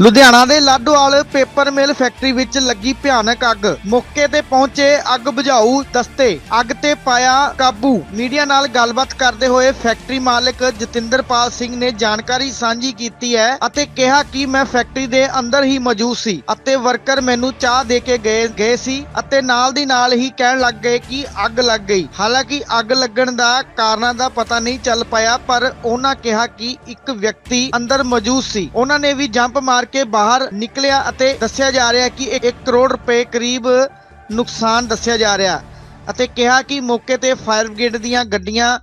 ਲੁਧਿਆਣਾ ਦੇ Ladowal paper mill factory ਵਿੱਚ ਲੱਗੀ ਭਿਆਨਕ ਅੱਗ। ਮੌਕੇ ਤੇ ਪਹੁੰਚੇ ਅੱਗ ਬੁਝਾਊ ਦਸਤੇ। ਅੱਗ ਤੇ ਪਾਇਆ ਕਾਬੂ। ਮੀਡੀਆ ਨਾਲ ਗੱਲਬਾਤ ਕਰਦੇ ਹੋਏ ਫੈਕਟਰੀ ਮਾਲਕ ਜਤਿੰਦਰਪਾਲ ਸਿੰਘ ਨੇ ਜਾਣਕਾਰੀ ਸਾਂਝੀ ਕੀਤੀ ਹੈ ਅਤੇ ਕਿਹਾ ਕਿ ਮੈਂ ਫੈਕਟਰੀ ਦੇ ਅੰਦਰ ਹੀ ਮੌਜੂਦ ਸੀ ਅਤੇ ਵਰਕਰ ਮੈਨੂੰ ਚਾਹ ਦੇ ਕੇ ਗਏ ਗਏ ਸੀ ਅਤੇ ਨਾਲ ਦੀ ਨਾਲ ਹੀ ਕਹਿਣ ਲੱਗ ਗਏ ਕਿ ਅੱਗ ਲੱਗ ਗਈ। ਹਾਲਾਂਕਿ ਅੱਗ ਲੱਗਣ ਦਾ ਕਾਰਨਾਂ ਦਾ ਪਤਾ ਨਹੀਂ ਚੱਲ ਪਾਇਆ, ਪਰ ਉਹਨਾਂ ਕਿਹਾ ਕਿ ਇੱਕ ਵਿਅਕਤੀ ਅੰਦਰ ਮੌਜੂਦ ਸੀ। ਉਹਨਾਂ ਨੇ ਵੀ ਜੰਪ ਮਾਰ ਕੇ ਬਾਹਰ ਨਿਕਲਿਆ ਅਤੇ ਦੱਸਿਆ ਜਾ ਰਿਹਾ ਕਿ 1 ਕਰੋੜ ਰੁਪਏ ਕਰੀਬ ਨੁਕਸਾਨ ਦੱਸਿਆ ਜਾ ਰਿਹਾ ਅਤੇ ਕਿਹਾ ਕਿ ਮੌਕੇ ਤੇ ਫਾਇਰ ਬ੍ਰਿਗੇਡ ਦੀਆਂ ਗੱਡੀਆਂ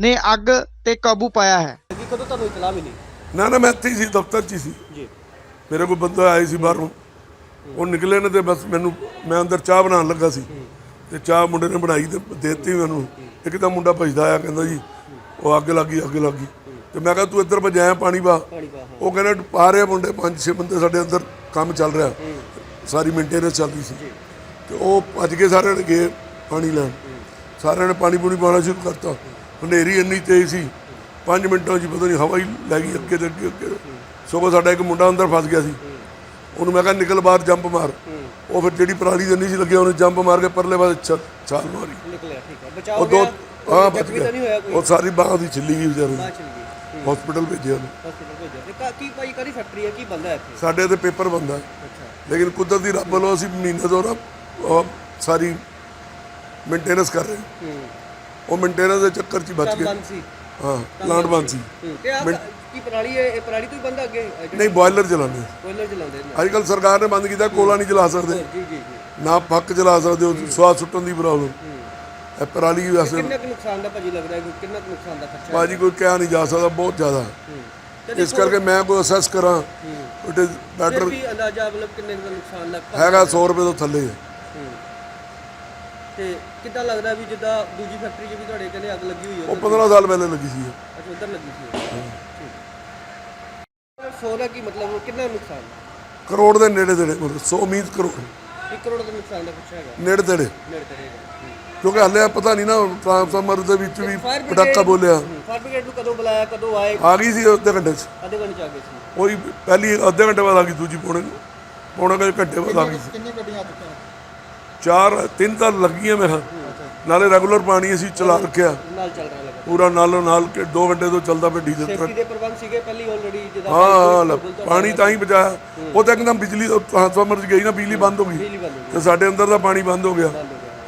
ਨੇ ਅੱਗ ਤੇ ਕਾਬੂ ਪਾਇਆ ਹੈ। ਕਿ ਕਦੋਂ ਤੁਹਾਨੂੰ ਇਤਲਾਹ ਮਿਲੀ? ਨਾ ਨਾ ਮੈਂ ਇੱਥੇ ਹੀ ਸੀ ਦਫ਼ਤਰ 'ਚ ਹੀ ਸੀ। ਜੀ। ਮੇਰੇ ਕੋਲ ਬੰਦਾ ਆਇਆ ਸੀ ਬਾਹਰੋਂ। ਉਹ ਨਿਕਲੇ ਨੇ ਤੇ ਬਸ ਮੈਨੂੰ ਮੈਂ ਅੰਦਰ ਚਾਹ ਬਣਾਉਣ ਲੱਗਾ ਸੀ। ਤੇ ਚਾਹ ਮੁੰਡੇ ਨੇ ਬਣਾਈ ਤੇ ਦੇਤੀ ਮੈਨੂੰ। ਇੱਕ ਤਾਂ ਮੁੰਡਾ ਭਜਦਾ ਆਇਆ ਕਹਿੰਦਾ ਜੀ ਉਹ ਅੱਗ ਲੱਗੀ ਅੱਗ ਲੱਗੀ ਤੇ ਮੈਂ ਕਿਹਾ ਤੂੰ ਇੱਧਰ ਭਜਾਇਆ ਪਾਣੀ ਪਾ ਉਹ ਕਹਿੰਦਾ ਪਾ ਰਹੇ ਮੁੰਡੇ ਪੰਜ ਛੇ ਬੰਦੇ ਸਾਡੇ ਅੰਦਰ ਕੰਮ ਚੱਲ ਰਿਹਾ। ਸਾਰੀ ਮੇਨਟੇਨੈਂਸ ਚੱਲਦੀ ਸੀ। ਤੇ ਉਹ ਭੱਜ ਕੇ ਸਾਰਿਆਂ ਨੇ ਗਏ ਪਾਣੀ ਲੈਣ। ਸਾਰਿਆਂ ਨੇ ਪਾਣੀ ਪੂਣੀ ਪਾਉਣਾ ਸ਼ੁਰੂ ਕਰਤਾ। ਹਨੇਰੀ ਇੰਨੀ ਤੇਜ਼ ਸੀ। 5 ਮਿੰਟਾਂ 'ਚ ਪਤਾ ਨਹੀਂ ਹਵਾ ਹੀ ਲੈ ਗਈ ਅੱਗੇ ਤੇ ਅੱਗੇ ਅੱਗੇ। ਸਗੋਂ ਸਾਡਾ ਇੱਕ ਮੁੰਡਾ ਅੰਦਰ ਫਸ ਗਿਆ ਸੀ। ਉਹਨੂੰ ਮੈਂ ਕਿਹਾ ਨਿਕਲ ਬਾਹਰ ਜੰਪ ਮਾਰ। ਉਹ ਫਿਰ ਜਿਹੜੀ ਪਰਾਲੀ ਦੇ ਨਹੀਂ ਸੀ ਲੱਗਿਆ ਉਹਨੇ ਜੰਪ ਮਾਰ ਕੇ ਪਰਲੇ ਪਾਸੇ ਛਾਲ ਮਾਰੀ। ਨਿਕਲਿਆ ਠੀਕ ਹੈ ਉਹ ਬਚਾਓ ਦੋ ਗਿਆ? ਹਾਂ ਬਚ ਗਿਆ। ਉਹ ਸਾਰੀ ਬਾਹ ਦੀ ਛਿੱਲੀ ਗਈ ਵਿਚਾਰੇ ਹਸਪੀਟਲ ਭੇਜਿਆ ਉਹਨੂੰ। ਹਸਪੀਟਲ ਭੇਜਿਆ। ਤੇ ਕਾ- ਕੀ ਭਾਈ ਕਰੀ ਫੈਕਟਰੀ ਹੈ ਕੀ ਬੰਦਾ ਹੈ ਇੱਥੇ? ਸਾਡੇ ਤੇ ਪੇਪਰ ਬੰਦਾ। ਅੱਛਾ। ਲੇਕਿਨ ਕੁਦਰਤੀ ਰੱਬ ਵੱਲੋਂ ਅਸੀਂ ਮਹੀਨੇ ਤੋਂ ਨਾ ਸਾਰੀ ਮੇਨਟੇਨੈਂਸ ਕਰ ਰਹੇ ਹਾਂ। ਹੂੰ। ਉਹ ਮੇਨਟੇਨੈਂਸ ਦੇ ਚੱਕਰ 'ਚ ਹੀ ਬਚ ਗਏ। ਬੰਦ ਸੀ। ਹਾਂ ਪਲਾਂਟ ਬੰਦ ਸੀ। ਹੂੰ। ਤੇ ਆ ਕੀ ਪਰਾਲੀ ਹੈ? ਇਹ ਪਰਾਲੀ ਤੋਂ ਹੀ ਬੰਦਾ ਅੱਗੇ? ਨਹੀਂ ਬਾਇਲਰ ਚਲਾਉਂਦੇ ਕੋਇਲਰ ਚਲਾਉਂਦੇ ਨੇ। ਅੱਜ ਕੱਲ ਸਰਕਾਰ ਨੇ ਬੰਦ ਕੀਤਾ ਕੋਲਾ ਨਹੀਂ ਚਲਾ ਸਕਦੇ। ਜੀ ਜੀ ਜੀ। ਨਾ ਪੱਕ ਚਲਾ ਸਕਦੇ ਹੋ। ਸਵਾਦ ਸੁੱਟਣ ਦੀ ਪ੍ਰੋਬਲਮ ਇਹ ਪਰਾਲੀ ਵੈਸੇ ਕਿੰਨਾ ਕੁ ਨੁਕਸਾਨ ਦਾ ਭਾਜੀ ਲੱਗਦਾ ਹੈ? ਕਿ ਕਿੰਨਾ ਕੁ ਨੁਕਸਾਨ ਦਾ ਖਰਚਾ ਬਾਜੀ ਕੋਈ ਕਿਹਾ ਨਹੀਂ ਜਾ ਸਕਦਾ ਬਹੁਤ ਜ਼ਿਆਦਾ। ਇਸ ਕਰਕੇ ਮੈਂ ਕੋਈ ਅਸੈਸ ਕਰਾਂ। ਇਟ ਇਜ਼ ਬੈਟਰ ਵੀ ਅੰਦਾਜ਼ਾ ਮਤਲਬ ਕਿੰਨੇ ਦਾ ਨੁਕਸਾਨ ਲੱਗ ਹੈਗਾ 100 ਰੁਪਏ ਤੋਂ ਥੱਲੇ। ਹੈ। ਤੇ ਕਿੱਦਾਂ ਲੱਗਦਾ ਵੀ ਜਿੱਦਾਂ ਦੂਜੀ ਫੈਕਟਰੀ 'ਚ ਵੀ ਤੁਹਾਡੇ ਕਹਿੰਦੇ ਅੱਗ ਲੱਗੀ ਹੋਈ ਉਹ ਹੈ 15 ਸਾਲ ਪਹਿਲੇ ਲੱਗੀ ਸੀ। ਅੱਛਾ ਉਧਰ ਲੱਗੀ ਸੀ। ਠੀਕ ਸੌ ਦਾ ਕੀ ਮਤਲਬ ਕਿੰਨਾ ਨੁਕਸਾਨ? ਕਰੋੜ ਦੇ ਨੇੜੇ ਤੇੜੇ ਮਤਲਬ 100 ਮੀਤ ਕਰੋੜ। 1 ਕਰੋੜ ਦਾ ਨੁਕਸਾਨ ਦਾ ਕੁਛ ਹੈਗਾ। ਨੇੜੇ ਤੇੜੇ। ਨੇੜੇ ਤੇੜੇ ਕਿਉਂਕਿ ਹਲੇ ਪਤਾ ਨਹੀਂ ਨਾ ਟ੍ਰਾਂਸਫਾਰਮਰ ਦੇ ਵਿੱਚ ਵੀ ਪਟਾਕਾ ਬੋਲਿਆ। ਫਾਇਰ ਬ੍ਰਿਗੇਡ ਨੂੰ ਕਦੋਂ ਬੁਲਾਇਆ ਕਦੋਂ ਆਏ? ਆ ਗਈ ਸੀ ਅੱਧੇ ਘੰਟੇ 'ਚ। ਅੱਧੇ ਘੰਟੇ ਚ ਆ ਗਏ ਸੀ। ਉਹੀ ਪਹਿਲੀ ਅੱਧੇ ਘੰਟੇ ਬਾਅਦ ਆ ਗਈ ਦੂਜੀ ਪੌਣੇ ਪੌਣੇ ਕੁ ਘੰਟੇ ਬਾਅਦ ਆ ਗਈ ਸੀ। ਕਿੰਨੀ ਗੱਡੀਆਂ ਆ ਚਾਰ ਤਿੰਨ ਤਾਂ ਲੱਗੀਆਂ ਮੈਂ ਨਾਲੇ ਰੈਗੂਲਰ ਪਾਣੀ ਅਸੀਂ ਚਲਾ ਰੱਖਿਆ। ਨਾਲ ਚੱਲ ਰਿਹਾ ਲੱਗਾ ਪੂਰਾ ਨਾਲੋਂ ਨਾਲ ਕਿ 2 ਘੰਟੇ ਤੋਂ ਚੱਲਦਾ ਪਿਆ ਡੀਜ਼ਲ ਟਰੱਕ। ਸੇਫਟੀ ਦੇ ਪ੍ਰਬੰਧ ਸੀਗੇ ਪਹਿਲੀ ਆਲਰੇਡੀ ਜਿਹਦਾ ਹਾਂ ਹਾਂ ਲੈ, ਪਾਣੀ ਤਾਂ ਹੀ ਬਚਾਇਆ। ਉਹ ਤਾਂ ਇੱਕਦਮ ਬਿਜਲੀ ਟ੍ਰਾਂਸਫਾਰਮਰ 'ਚ ਗਈ ਨਾ ਬਿਜਲੀ ਬੰਦ ਹੋ ਗਈ। ਬਿਜਲੀ ਬੰਦ ਹੋ ਗਈ। ਤੇ ਸਾਡੇ ਅੰਦਰ ਦਾ ਪਾਣੀ ਬੰਦ ਹੋ ਗਿਆ।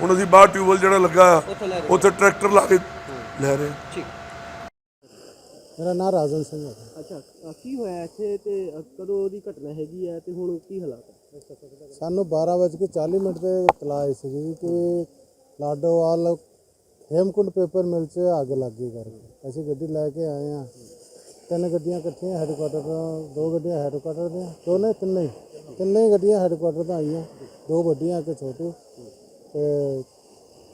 ਹੁਣ ਅਸੀਂ ਬਾਹਰ ਟਿਊਬਵੈਲ ਜਿਹੜਾ ਲੱਗਾ ਉੱਥੋਂ ਲੈ ਰਹੇ ਉੱਥੇ ਟਰੈਕਟਰ ਲਾ ਕੇ ਲੈ ਰਹੇ ਹਾਂ। ਠੀਕ। ਮੇਰਾ ਨਾਮ ਰਾਜਨ ਸਿੰਘ ਹੈ। ਅੱਛਾ ਅ, ਕੀ ਹੋਇਆ ਇੱਥੇ ਤੇ ਅ, ਕਦੋਂ ਦੀ ਘਟਨਾ ਹੈਗੀ ਹੈ ਤੇ ਹੁਣ ਕੀ ਹਾਲਾਤ ਹੈ ਸਾਨੂੰ 12:40 ਮਿੰਟ ਤੇ ਇਤਲਾਹ ਆਈ ਸੀ ਕਿ ਲਾਡੋਵਾਲ ਹੇਮਕੁੰਡ ਪੇਪਰ ਮਿਲ 'ਚ ਅੱਗ ਲੱਗੀ ਕਰਕੇ। ਅਸੀਂ ਗੱਡੀ ਲੈ ਕੇ ਆਏ ਆ ਤਿੰਨ ਗੱਡੀਆਂ ਇਕੱਠੀਆਂ ਹੈੱਡਕੁਆਟਰ ਤੋਂ, ਦੋ ਗੱਡੀਆਂ ਹੈੱਡਕੁਆਟਰ ਦੀਆਂ, ਦੋਨੇ ਤਿੰਨੇ ਹੀ ਤਿੰਨੇ ਹੀ ਗੱਡੀਆਂ ਹੈੱਡਕੁਆਟਰ ਤੋਂ ਆਈਆਂ। ਦੋ ਵੱਡੀਆਂ, ਇੱਕ ਛੋਟੀ। ਤੇ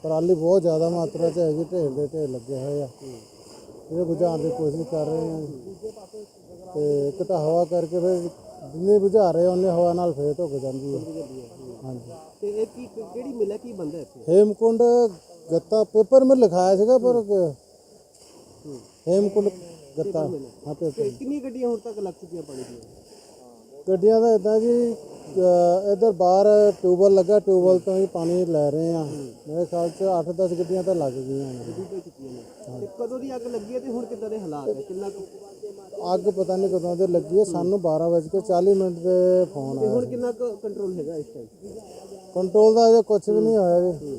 ਪਰਾਲੀ ਬਹੁਤ ਜ਼ਿਆਦਾ ਮਾਤਰਾ 'ਚ ਹੈਗੀ, ਢੇਰ ਦੇ ਢੇਰ ਲੱਗੇ ਹੋਏ ਆ। ਇਹ ਬੁਝਾਉਣ ਦੀ ਕੋਸ਼ਿਸ਼ ਕਰ ਰਹੇ ਹਾਂ। ਤੇ ਇੱਕ ਤਾਂ ਹਵਾ ਕਰਕੇ ਫਿਰ ਜਿੰਨੇ ਬੁਝਾ ਰਹੇ ਉਹਨੇ ਹਵਾ ਨਾਲ ਫੇਰ ਧੁੱਕ ਜਾਂਦੀ ਹੈ ਹਾਂਜੀ। ਤੇ ਇਹ ਕੀ ਕਿਹੜੀ ਮਿਲਿਆ ਕੀ ਬੰਦਾ ਇੱਥੇ? ਹੇਮਕੁੰਡ ਗੱਤਾ ਪੇਪਰ ਮੇ ਲਿਖਾਇਆ ਸੀਗਾ ਪਰ ਹੇਮਕੁੰਡ ਗੱਤਾ। ਹਾਂ ਪੇਪਰ ਤੇ ਕਿੰਨੀਆਂ ਗੱਡੀਆਂ ਹੁਣ ਤੱਕ ਲੱਗ ਚੁੱਕੀਆਂ ਪਾਣੀ ਦੀਆਂ? ਗੱਡੀਆਂ ਦਾ ਇਦਾਂ ਜੀ ਅ, ਇੱਧਰ ਬਾਹਰ ਟਿਊਬਲ ਲੱਗਾ ਟਿਊਬਲ ਤੋਂ ਹੀ ਪਾਣੀ ਲੈ ਰਹੇ ਆ ਮੇਰੇ ਖਿਆਲ ਚ 8-10 ਗੱਡੀਆਂ ਤਾਂ ਲੱਗ ਗਈਆਂ ਨੇ। ਹੋ ਚੁੱਕੀਆਂ ਨੇ। ਤੇ ਕਦੋਂ ਦੀ ਅੱਗ ਲੱਗੀ ਹੈ ਤੇ ਹੁਣ ਕਿੱਦਾਂ ਦੇ ਹਾਲਾਤ ਹੈ? ਕਿੰਨਾ ਕੁ ਅੱਗ ਪਤਾ ਨਹੀਂ ਕਦੋਂ ਦੀ ਲੱਗੀ ਹੈ ਸਾਨੂੰ 12:40 ਮਿੰਟ ਤੇ ਫੋਨ ਆਇਆ ਹੁਣ ਕਿੰਨਾ ਕੁ ਕੰਟਰੋਲ ਹੈਗਾ ਇਸ ਟਾਈਮ ਕੰਟਰੋਲ ਦਾ ਅਜੇ ਕੁਝ ਵੀ ਨਹੀਂ ਹੋਇਆ ਜੀ।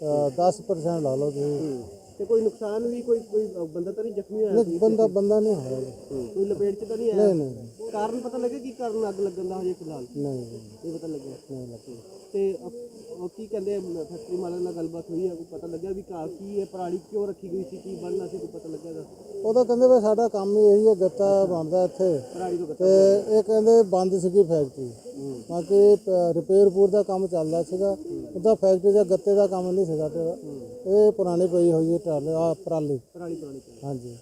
ਅ, 10% ਲਾ ਲਓ ਤੁਸੀਂ। ਤੇ ਕੋਈ ਨੁਕਸਾਨ ਵੀ ਕੋਈ ਕੋਈ ਬੰਦਾ ਤਾਂ ਨਹੀਂ ਜ਼ਖਮੀ ਹੋਇਆ ਨਹੀਂ ਬੰਦਾ ਬੰਦਾ ਨਹੀਂ ਹੋਇਆ ਜੀ। ਕੋਈ ਲਪੇਟ ਚ ਤਾਂ ਨਹੀਂ ਨਹੀਂ ਆਇਆ? ਨਹੀਂ ਕਾਰਨ ਪਤਾ ਲੱਗੇ ਕੀ ਕਾਰਨ ਅੱਗ ਲੱਗਣ ਦਾ ਹਜੇ ਫਿਲਹਾਲ? ਨਹੀਂ। ਇਹ ਪਤਾ ਲੱਗਿਆ। ਨਹੀਂ ਲੱਗੀ ਤੇ ਅਪ- ਉਹ ਕੀ ਕਹਿੰਦੇ ਫੈਕਟਰੀ ਮਾਲਕ ਨਾਲ ਗੱਲਬਾਤ ਹੋਈ ਹੈ ਕੋਈ ਪਤਾ ਲੱਗਿਆ ਵੀ ਕਾ ਕੀ ਹੈ ਪਰਾਲੀ ਕਿਉਂ ਰੱਖੀ ਗਈ ਸੀ ਕੀ ਬਣਨਾ ਸੀ ਕੋਈ ਪਤਾ ਲੱਗਿਆ ਉਹ ਤਾਂ ਕਹਿੰਦੇ ਵੀ ਸਾਡਾ ਕੰਮ ਹੀ ਇਹੀ ਹੈ ਗੱਤਾ ਬਣਦਾ ਇੱਥੇ। ਪਰਾਲੀ ਤੋਂ ਗੱਤਾ ਤੇ ਇਹ ਕਹਿੰਦੇ ਬੰਦ ਸੀਗੀ ਫੈਕਟਰੀ ਬਾਕੀ ਰਿਪੇਅਰ ਪੂਰ ਦਾ ਕੰਮ ਚੱਲਦਾ ਸੀਗਾ। ਉਹਦਾ ਫੈਕਟਰੀ ਦਾ ਗੱਤੇ ਦਾ ਕੰਮ ਨਹੀਂ ਸੀਗਾ ਤੇ ਇਹ ਪੁਰਾਣੀ ਪਈ ਹੋਈ ਹੈ ਟਰਾਲੇ ਆ ਪਰਾਲੀ। ਪੁਰਾਣੀ ਪਰਾਲੀ ਹਾਂਜੀ।